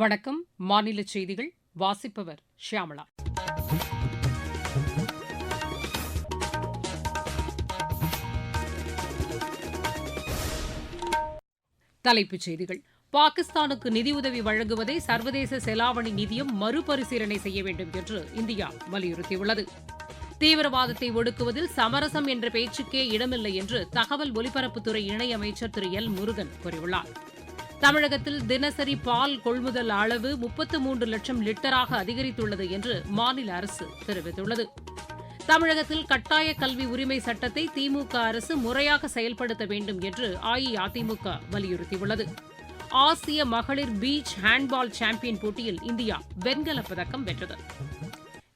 வணக்கம். மாநில செய்திகள் வாசிப்பவர் ஷியாமளா தலைப்புச் செய்திகள். பாகிஸ்தானுக்கு நிதியுதவி வழங்குவதை சர்வதேச செலாவணி நிதியம் மறுபரிசீலனை செய்ய வேண்டும் என்று இந்தியா வலியுறுத்தியுள்ளது. தீவிரவாதத்தை ஒடுக்குவதில் சமரசம் என்ற பேச்சுக்கே இடமில்லை என்று தகவல் ஒலிபரப்புத்துறை இணையமைச்சர் திரு எல் முருகன் கூறியுள்ளார். தமிழகத்தில் தினசரி பால் கொள்முதல் அளவு முப்பத்து மூன்று லட்சம் லிட்டராக அதிகரித்துள்ளது என்று மாநில அரசு தெரிவித்துள்ளது. தமிழகத்தில் கட்டாய கல்வி உரிமை சட்டத்தை திமுக அரசு முறையாக செயல்படுத்த வேண்டும் என்று அஇஅதிமுக வலியுறுத்தியுள்ளது. ஆசிய மகளிர் பீச் ஹேண்ட்பால் சாம்பியன் போட்டியில் இந்தியா வெண்கலப் பதக்கம் வென்றது.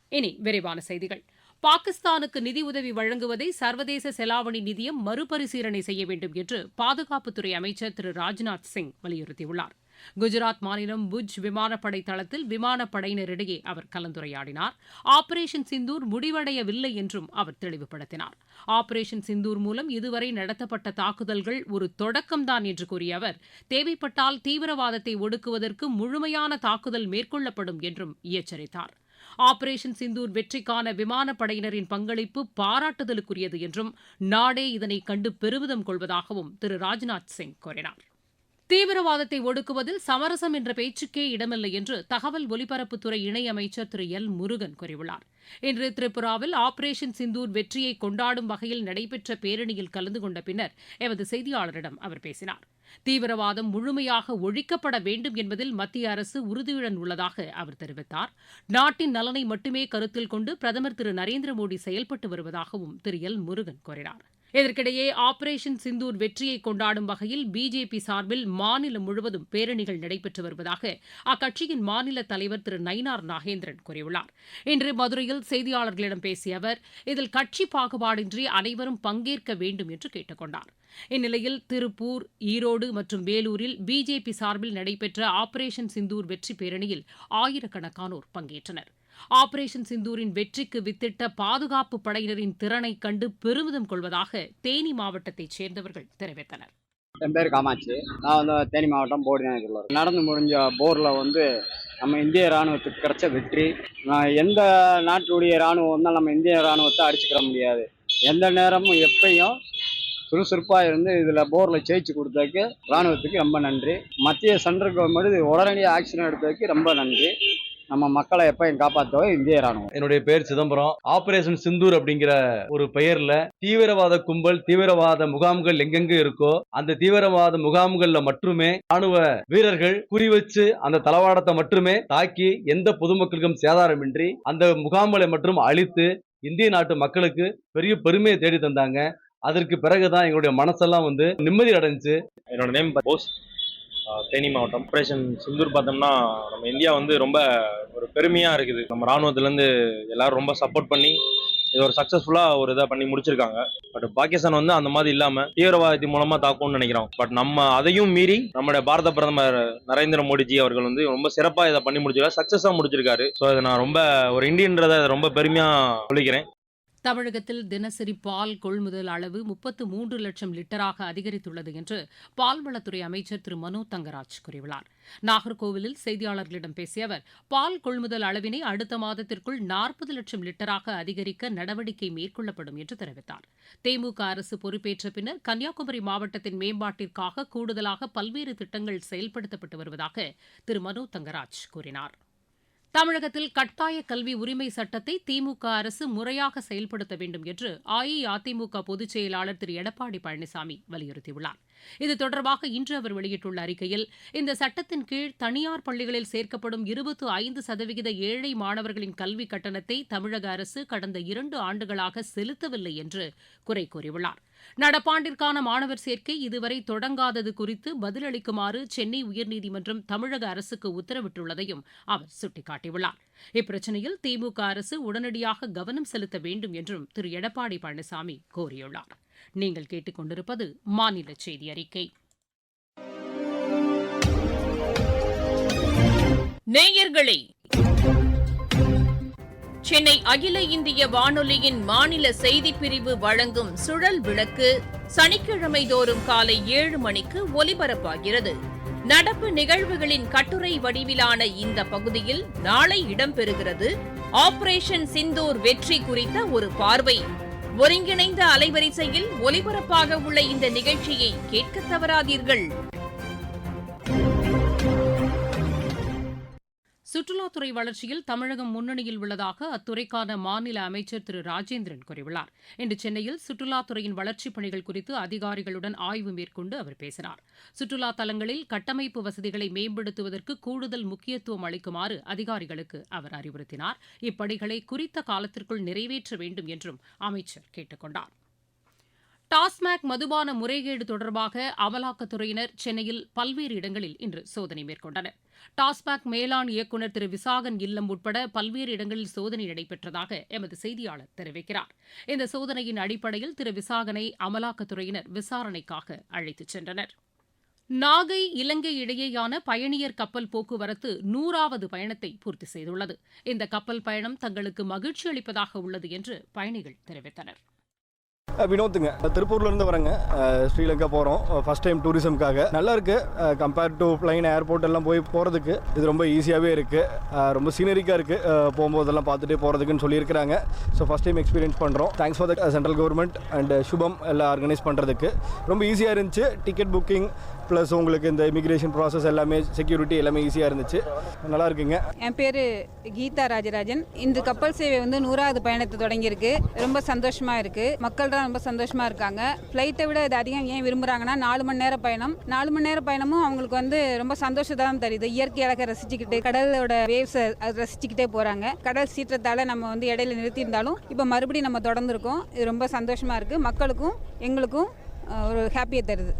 இனி விரைவான செய்திகள். பாகிஸ்தானுக்கு நிதியுதவி வழங்குவதை சர்வதேச செலாவணி நிதியம் மறுபரிசீலனை செய்ய வேண்டும் என்று பாதுகாப்புத்துறை அமைச்சர் திரு ராஜ்நாத் சிங் வலியுறுத்தியுள்ளார். குஜராத் மாநிலம் புஜ் விமானப்படை தளத்தில் விமானப்படையினரிடையே அவர் கலந்துரையாடினார். ஆபரேஷன் சிந்தூர் முடிவடையவில்லை என்றும் அவர் தெளிவுபடுத்தினார். ஆபரேஷன் சிந்தூர் மூலம் இதுவரை நடத்தப்பட்ட தாக்குதல்கள் ஒரு தொடக்கம்தான் என்று கூறிய அவர் தேவைப்பட்டால் தீவிரவாதத்தை ஒடுக்குவதற்கு முழுமையான தாக்குதல் மேற்கொள்ளப்படும் என்றும் எச்சரித்தார். ஆபரேஷன் சிந்தூர் வெற்றிக்கான விமானப்படையினரின் பங்களிப்பு பாராட்டுதலுக்குரியது என்றும் நாடே இதனை கண்டு பெருமிதம் கொள்வதாகவும் திரு ராஜ்நாத் சிங் கூறினார். தீவிரவாதத்தை ஒடுக்குவதில் சமரசம் என்ற பேச்சுக்கே இடமில்லை என்று தகவல் ஒலிபரப்புத்துறை இணையமைச்சர் திரு எல் முருகன் கூறியுள்ளார். இன்று திரிபுராவில் ஆபரேஷன் சிந்தூர் வெற்றியை கொண்டாடும் வகையில் நடைபெற்ற பேரணியில் கலந்து கொண்ட பின்னர் எமது செய்தியாளரிடம் அவர் பேசினார். தீவிரவாதம் முழுமையாக ஒழிக்கப்பட வேண்டும் என்பதில் மத்திய அரசு உறுதியுடன் உள்ளதாக அவர் தெரிவித்தார். நாட்டின் நலனை மட்டுமே கருத்தில் கொண்டு பிரதமர் திரு நரேந்திர மோடி செயல்பட்டு வருவதாகவும் திரு எல் முருகன் கூறினார். இதற்கிடையே ஆபரேஷன் சிந்தூர் வெற்றியை கொண்டாடும் வகையில் பிஜேபி சார்பில் மாநிலம் முழுவதும் பேரணிகள் நடைபெற்று வருவதாக அக்கட்சியின் மாநில தலைவர் திரு நயினார் நாகேந்திரன் கூறியுள்ளார். இன்று மதுரையில் செய்தியாளர்களிடம் பேசிய அவர் இதில் கட்சி பாகுபாடின்றி அனைவரும் பங்கேற்க வேண்டும் என்று கேட்டுக் கொண்டார் இந்நிலையில் திருப்பூர் ஈரோடு மற்றும் வேலூரில் பிஜேபி சார்பில் நடைபெற்ற ஆபரேஷன் சிந்தூர் வெற்றி பேரணியில் ஆயிரக்கணக்கானோர் பங்கேற்றனர். ஆபரேஷன் சிந்தூரின் வெற்றிக்கு வித்திட்ட பாதுகாப்பு படையினரின் திறனை கண்டு பெருமிதம் கொள்வதாக தேனி மாவட்டத்தைச் சேர்ந்தவர்கள் தெரிவித்தனர். என் பேர் காமாட்சி. நான் வந்து தேனி மாவட்டம் போர்டு நடந்து முடிஞ்ச போரில் வந்து நம்ம இந்திய இராணுவத்துக்கு கிடைச்ச வெற்றி. நான் எந்த நாட்டுடைய ராணுவம் வந்தால் நம்ம இந்திய ராணுவத்தை அடிச்சுக்கிற முடியாது. எந்த நேரமும் எப்பயும் சுறுசுறுப்பாக இருந்து இதில் போரில் ஜெயிச்சு கொடுத்ததுக்கு ராணுவத்துக்கு ரொம்ப நன்றி. மத்திய சென்ட்ரல் கவர்மெண்ட் உடனடியாக ஆக்ஷன் எடுத்ததுக்கு ரொம்ப நன்றி. நம்ம மக்களை எப்பயும் காப்பாற்றவே இந்திய ராணுவம். என்னுடைய பேர் சிதம்பரம். ஆபரேஷன் சிந்தூர் அப்படிங்கிற ஒரு பெயர்ல தீவிரவாத கும்பல் தீவிரவாத முகாம்கள் எங்கெங்க இருக்கோ அந்த தீவிரவாத முகாம்கள்ல மட்டுமே ராணுவ வீரர்கள் குறி வச்சு அந்த தளவாடத்தை மட்டுமே தாக்கி எந்த பொதுமக்களுக்கும் சேதாரமின்றி அந்த முகாம்களை மட்டும் அழித்து இந்திய நாட்டு மக்களுக்கு பெரிய பெருமையை தேடி தந்தாங்க. அதற்கு பிறகுதான் எங்களுடைய மனசெல்லாம் வந்து நிம்மதி அடைஞ்சு என்னோட நேம் போஸ் தேனி மாவட்டம். ஆப்ரேஷன் சிந்தூர் பார்த்தோம்னா நம்ம இந்தியா வந்து ரொம்ப ஒரு பெருமையாக இருக்குது. நம்ம இராணுவத்துலேருந்து எல்லாரும் ரொம்ப சப்போர்ட் பண்ணி இது ஒரு சக்ஸஸ்ஃபுல்லாக ஒரு இதை பண்ணி முடிச்சிருக்காங்க. பட் பாகிஸ்தான் வந்து அந்த மாதிரி இல்லாமல் தீவிரவாதத்தின் மூலமாக தாக்கும்னு நினைக்கிறோம். பட் நம்ம அதையும் மீறி நம்முடைய பாரத பிரதமர் நரேந்திர மோடிஜி அவர்கள் வந்து ரொம்ப சிறப்பாக இதை பண்ணி முடிச்சிருக்காரு சக்ஸஸாக முடிச்சிருக்காரு. ஸோ இதை நான் ரொம்ப ஒரு இந்தியன்றதை ரொம்ப பெருமையாக சொல்லிக்கிறேன். தமிழகத்தில் தினசரி பால் கொள்முதல் அளவு முப்பத்து மூன்று லட்சம் லிட்டராக அதிகரித்துள்ளது என்று பால்வளத்துறை அமைச்சர் திரு. மனோ தங்கராஜ் கூறியுள்ளார். நாகர்கோவிலில் செய்தியாளர்களிடம் பேசிய அவர் பால் கொள்முதல் அளவினை அடுத்த மாதத்திற்குள் நாற்பது லட்சம் லிட்டராக அதிகரிக்க நடவடிக்கை மேற்கொள்ளப்படும் என்று தெரிவித்தார். திமுக அரசு பொறுப்பேற்ற பின்னர் கன்னியாகுமரி மாவட்டத்தின் மேம்பாட்டிற்காக கூடுதலாக பல்வேறு திட்டங்கள் செயல்படுத்தப்பட்டு வருவதாக திரு. மனோ தங்கராஜ் கூறினார். தமிழகத்தில் கட்டாய கல்வி உரிமை சட்டத்தை திமுக அரசு முறையாக செயல்படுத்த வேண்டும் என்று அஇஅதிமுக பொதுச் செயலாளர் திரு எடப்பாடி பழனிசாமி வலியுறுத்தியுள்ளார். இது தொடர்பாக இன்று அவர் வெளியிட்டுள்ள அறிக்கையில் இந்த சட்டத்தின் கீழ் தனியார் பள்ளிகளில் சேர்க்கப்படும் இருபத்து ஐந்து சதவிகித ஏழை மாணவர்களின் கல்வி கட்டணத்தை தமிழக அரசு கடந்த இரண்டு ஆண்டுகளாக செலுத்தவில்லை என்று குறை கூறியுள்ளார். நடப்பாண்டிற்கான மாணவர் சேர்க்கை இதுவரை தொடங்காதது குறித்து பதிலளிக்குமாறு சென்னை உயர்நீதிமன்றம் தமிழக அரசுக்கு உத்தரவிட்டுள்ளதையும் அவர் சுட்டிக்காட்டியுள்ளார். இப்பிரச்சினையில் திமுக அரசு உடனடியாக கவனம் செலுத்த வேண்டும் என்றும் திரு. எடப்பாடி பழனிசாமி கோரியுள்ளார் நீங்கள் கேட்டுக்கொண்டிருப்பது மாநில செய்தி அறிக்கை. நேயர்களே சென்னை அகில இந்திய வானொலியின் மாநில செய்திப்பிரிவு வழங்கும் சுழல் விளக்கு சனிக்கிழமை தோறும் காலை ஏழு மணிக்கு ஒலிபரப்பாகிறது. நடப்பு நிகழ்வுகளின் கட்டுரை வடிவிலான இந்த பகுதியில் நாளை இடம்பெறுகிறது. ஆபரேஷன் சிந்தூர் வெற்றி குறித்த ஒரு பார்வை. ஒருங்கிணைந்த அலைவரிசையில் ஒலிபரப்பாக உள்ள இந்த நிகழ்ச்சியை கேட்க தவறாதீர்கள். சுற்றுலாத்துறை வளர்ச்சியில் தமிழகம் முன்னணியில் உள்ளதாக அத்துறைக்கான மாநில அமைச்சர் திரு ராஜேந்திரன் கூறியுள்ளார். இன்று சென்னையில் சுற்றுலாத்துறையின் வளர்ச்சிப் பணிகள் குறித்து அதிகாரிகளுடன் ஆய்வு மேற்கொண்டு அவர் பேசினார். சுற்றுலா தலங்களில் கட்டமைப்பு வசதிகளை மேம்படுத்துவதற்கு கூடுதல் முக்கியத்துவம் அளிக்குமாறு அதிகாரிகளுக்கு அவர் அறிவுறுத்தினார். இப்பணிகளை குறித்த காலத்திற்குள் நிறைவேற்ற வேண்டும் என்றும் அமைச்சர் கேட்டுக் கொண்டார். டாஸ்மாக் மதுபான முறைகேடு தொடர்பாக அமலாக்கத்துறையினர் சென்னையில் பல்வேறு இடங்களில் இன்று சோதனை மேற்கொண்டனர். டாஸ்மாக் மேலாண் இயக்குநர் திரு விசாகன் இல்லம் உட்பட பல்வேறு இடங்களில் சோதனை நடைபெற்றதாக எமது செய்தியாளர் தெரிவிக்கிறார். இந்த சோதனையின் அடிப்படையில் திரு விசாகனை அமலாக்கத்துறையினர் விசாரணைக்காக அழைத்துச் சென்றனர். நாகை இலங்கை இடையேயான பயணியர் கப்பல் போக்குவரத்து நூறாவது பயணத்தை பூர்த்தி செய்துள்ளது. இந்த கப்பல் பயணம் தங்களுக்கு மகிழ்ச்சி அளிப்பதாக உள்ளது என்று பயணிகள் தெரிவித்தனர். வினோத்துங்க. திருப்பூர்லேருந்து வரேங்க. ஸ்ரீலங்கா போகிறோம் ஃபர்ஸ்ட் டைம் டூரிசம்காக நல்லா இருக்கு. கம்பேர்ட் டு பிளைன் ஏர்போர்ட் எல்லாம் போய் போகிறதுக்கு இது ரொம்ப ஈஸியாகவே இருக்குது ரொம்ப சீனரிக்காக இருக்குது போகும்போதெல்லாம் பார்த்துட்டே போகிறதுக்குன்னு சொல்லியிருக்கிறாங்க. ஸோ ஃபஸ்ட் டைம் எக்ஸ்பீரியன்ஸ் பண்ணுறோம் thanks for the central government and Shubham எல்லாம் ஆர்கனைஸ் பண்ணுறதுக்கு ரொம்ப ஈஸியாக இருந்துச்சு. டிக்கெட் புக்கிங் ப்ளஸ் உங்களுக்கு இந்த இமிக்ரேஷன் ப்ராசஸ் எல்லாமே செக்யூரிட்டி எல்லாமே ஈஸியாக இருந்துச்சு. நல்லா இருக்குங்க. என் பேர் கீதா ராஜராஜன். இந்த கப்பல் சேவை வந்து நூறாவது பயணத்தை தொடங்கியிருக்கு. ரொம்ப சந்தோஷமாக இருக்குது மக்கள் தான் ரொம்ப சந்தோஷமாக இருக்காங்க. ஃப்ளைட்டை விட இது அதிகம் ஏன் விரும்புகிறாங்கன்னா நாலு மணி நேர பயணம். நாலு மணி நேர பயணமும் அவங்களுக்கு வந்து ரொம்ப சந்தோஷத்தை தான் தருது. இயற்கை அழகை ரசிச்சுக்கிட்டு கடலோட வேவ்ஸை ரசிச்சுக்கிட்டே போகிறாங்க கடல் சீற்றத்தால் நம்ம வந்து இடையில நிறுத்தியிருந்தாலும் இப்போ மறுபடியும் நம்ம தொடர்ந்துருக்கோம். இது ரொம்ப சந்தோஷமாக இருக்குது மக்களுக்கும் எங்களுக்கும் ஒரு ஹாப்பியை தருது.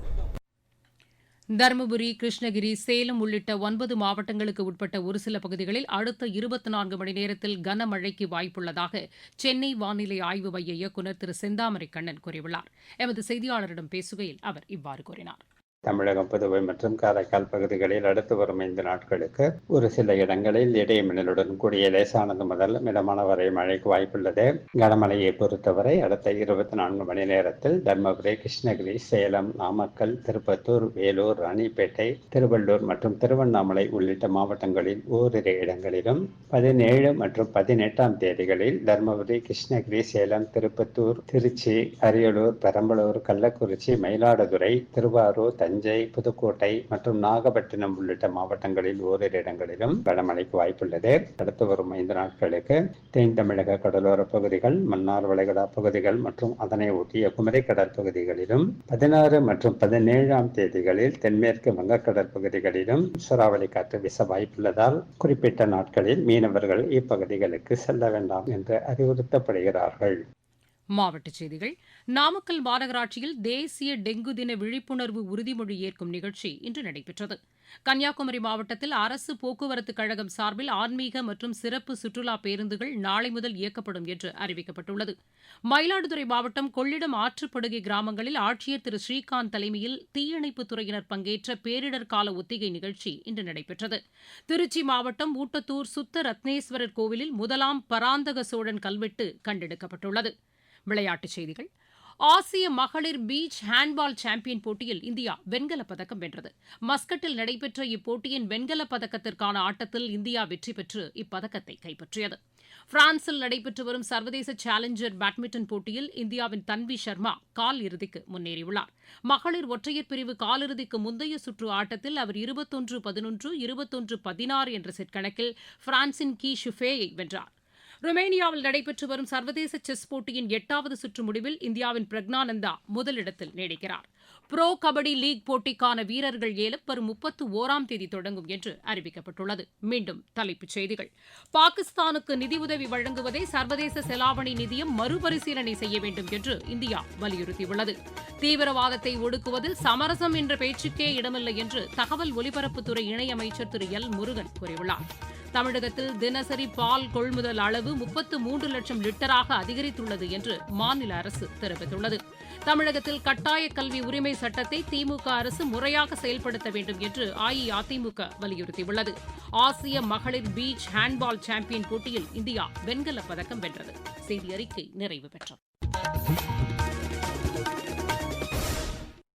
தருமபுரி கிருஷ்ணகிரி சேலம் உள்ளிட்ட ஒன்பது மாவட்டங்களுக்கு உட்பட்ட ஒரு சில பகுதிகளில் அடுத்த இருபத்தி நான்கு மணி நேரத்தில் கனமழைக்கு வாய்ப்புள்ளதாக சென்னை வானிலை ஆய்வு மைய இயக்குநர் திரு செந்தாமரை கண்ணன் கூறியுள்ளார். எமது செய்தியாளரிடம் பேசுகையில் அவர் இவ்வாறு கூறினார். தமிழகம் புதுவை மற்றும் காரைக்கால் பகுதிகளில் அடுத்து வரும் ஐந்து நாட்களுக்கு ஒரு சில இடங்களில் இடைமின்னலுடன் கூடிய லேசானது முதல் மிதமான வரை மழைக்கு வாய்ப்புள்ளது. கனமழையை பொறுத்தவரை அடுத்த இருபத்தி நான்கு மணி நேரத்தில் தர்மபுரி கிருஷ்ணகிரி சேலம் நாமக்கல் திருப்பத்தூர் வேலூர் ராணிப்பேட்டை திருவள்ளூர் மற்றும் திருவண்ணாமலை உள்ளிட்ட மாவட்டங்களில் ஓரிரு இடங்களிலும் பதினேழு மற்றும் பதினெட்டாம் தேதிகளில் தர்மபுரி கிருஷ்ணகிரி சேலம் திருப்பத்தூர் திருச்சி அரியலூர் பெரம்பலூர் கள்ளக்குறிச்சி மயிலாடுதுறை திருவாரூர் தஞ்சை புதுக்கோட்டை மற்றும் நாகப்பட்டினம் உள்ளிட்ட மாவட்டங்களில் ஓரிரு இடங்களிலும் கனமழைக்கு வாய்ப்புள்ளது. அடுத்து வரும் ஐந்து நாட்களுக்கு தென் தமிழக கடலோர பகுதிகள் மன்னார் வளைகுடா பகுதிகள் மற்றும் அதனை ஒட்டிய குமரி கடற்பகுதிகளிலும் பதினாறு மற்றும் பதினேழாம் தேதிகளில் தென்மேற்கு வங்கக்கடல் பகுதிகளிலும் சூறாவளி காற்று வீச வாய்ப்புள்ளதால் குறிப்பிட்ட நாட்களில் மீனவர்கள் இப்பகுதிகளுக்கு செல்ல வேண்டாம் என்று அறிவுறுத்தப்படுகிறார்கள். மாவட்டச் செய்திகள். நாமக்கல் மாநகராட்சியில் தேசிய டெங்கு தின விழிப்புணர்வு உறுதிமொழி ஏற்கும் நிகழ்ச்சி இன்று நடைபெற்றது. கன்னியாகுமரி மாவட்டத்தில் அரசு போக்குவரத்துக் கழகம் சார்பில் ஆன்மீக மற்றும் சிறப்பு சுற்றுலா பேருந்துகள் நாளை முதல் இயக்கப்படும் என்று அறிவிக்கப்பட்டுள்ளது. மயிலாடுதுறை மாவட்டம் கொள்ளிடம் ஆற்றுப்படுகை கிராமங்களில் ஆட்சியர் திரு. ஸ்ரீகாந்த் தலைமையில் தீயணைப்புத் துறையினர் பங்கேற்ற பேரிடர் கால ஒத்திகை நிகழ்ச்சி இன்று நடைபெற்றது. திருச்சி மாவட்டம் ஊட்டத்தூர் சுத்த ரத்னேஸ்வரர் கோவிலில் முதலாம் பராந்தக சோழன் கல்வெட்டு கண்டெடுக்கப்பட்டுள்ளது. விளையாட்டுச் செய்திகள். ஆசிய மகளிர் பீச் ஹேண்ட்பால் சாம்பியன் போட்டியில் இந்தியா வெண்கலப் பதக்கம் வென்றது. மஸ்கட்டில் நடைபெற்ற இப்போட்டியின் வெண்கலப் பதக்கத்திற்கான ஆட்டத்தில் இந்தியா வெற்றி பெற்று இப்பதக்கத்தை கைப்பற்றியது. பிரான்சில் நடைபெற்று வரும் சர்வதேச சேலஞ்சர் பேட்மிண்டன் போட்டியில் இந்தியாவின் தன்வி சர்மா கால் இறுதிக்கு முன்னேறியுள்ளார். மகளிர் ஒற்றையர் பிரிவு காலிறுதிக்கு முந்தைய சுற்று ஆட்டத்தில் அவர் இருபத்தொன்று பதினொன்று இருபத்தொன்று பதினாறு என்ற செட் கணக்கில் பிரான்சின் கி ஷுஃபேயை வென்றார். ருமேனியாவில் நடைபெற்று வரும் சர்வதேச செஸ் போட்டியின் எட்டாவது சுற்று முடிவில் இந்தியாவின் பிரக்னானந்தா முதலிடத்தில் நீடிக்கிறார். ப்ரோ கபடி லீக் போட்டிக்கான வீரர்கள் ஏலம் வரும் முப்பத்து ஓராம் தேதி தொடங்கும் என்று அறிவிக்கப்பட்டுள்ளது. மீண்டும் தலைப்புச் செய்திகள். பாகிஸ்தானுக்கு நிதியுதவி வழங்குவதை சர்வதேச செலாவணி நிதியம் மறுபரிசீலனை செய்ய வேண்டும் என்று இந்தியா வலியுறுத்தியுள்ளது. தீவிரவாதத்தை ஒடுக்குவதில் சமரசம் என்ற பேச்சுக்கே இடமில்லை என்று தகவல் ஒலிபரப்புத்துறை இணையமைச்சர் திரு எல் முருகன் கூறியுள்ளார். தமிழகத்தில் தினசரி பால் கொள்முதல் அளவு முப்பத்து மூன்று லட்சம் லிட்டராக அதிகரித்துள்ளது என்று மாநில அரசு தெரிவித்துள்ளது. தமிழகத்தில் கட்டாய கல்வி உரிமை சட்டத்தை திமுக அரசு முறையாக செயல்படுத்த வேண்டும் என்று அஇஅதிமுக வலியுறுத்தியுள்ளது. ஆசிய மகளிர் பீச் ஹேண்ட்பால் சாம்பியன் போட்டியில் இந்தியா வெண்கலப் பதக்கம் வென்றது. செய்தி அறிக்கை நிறைவு பெற்றது.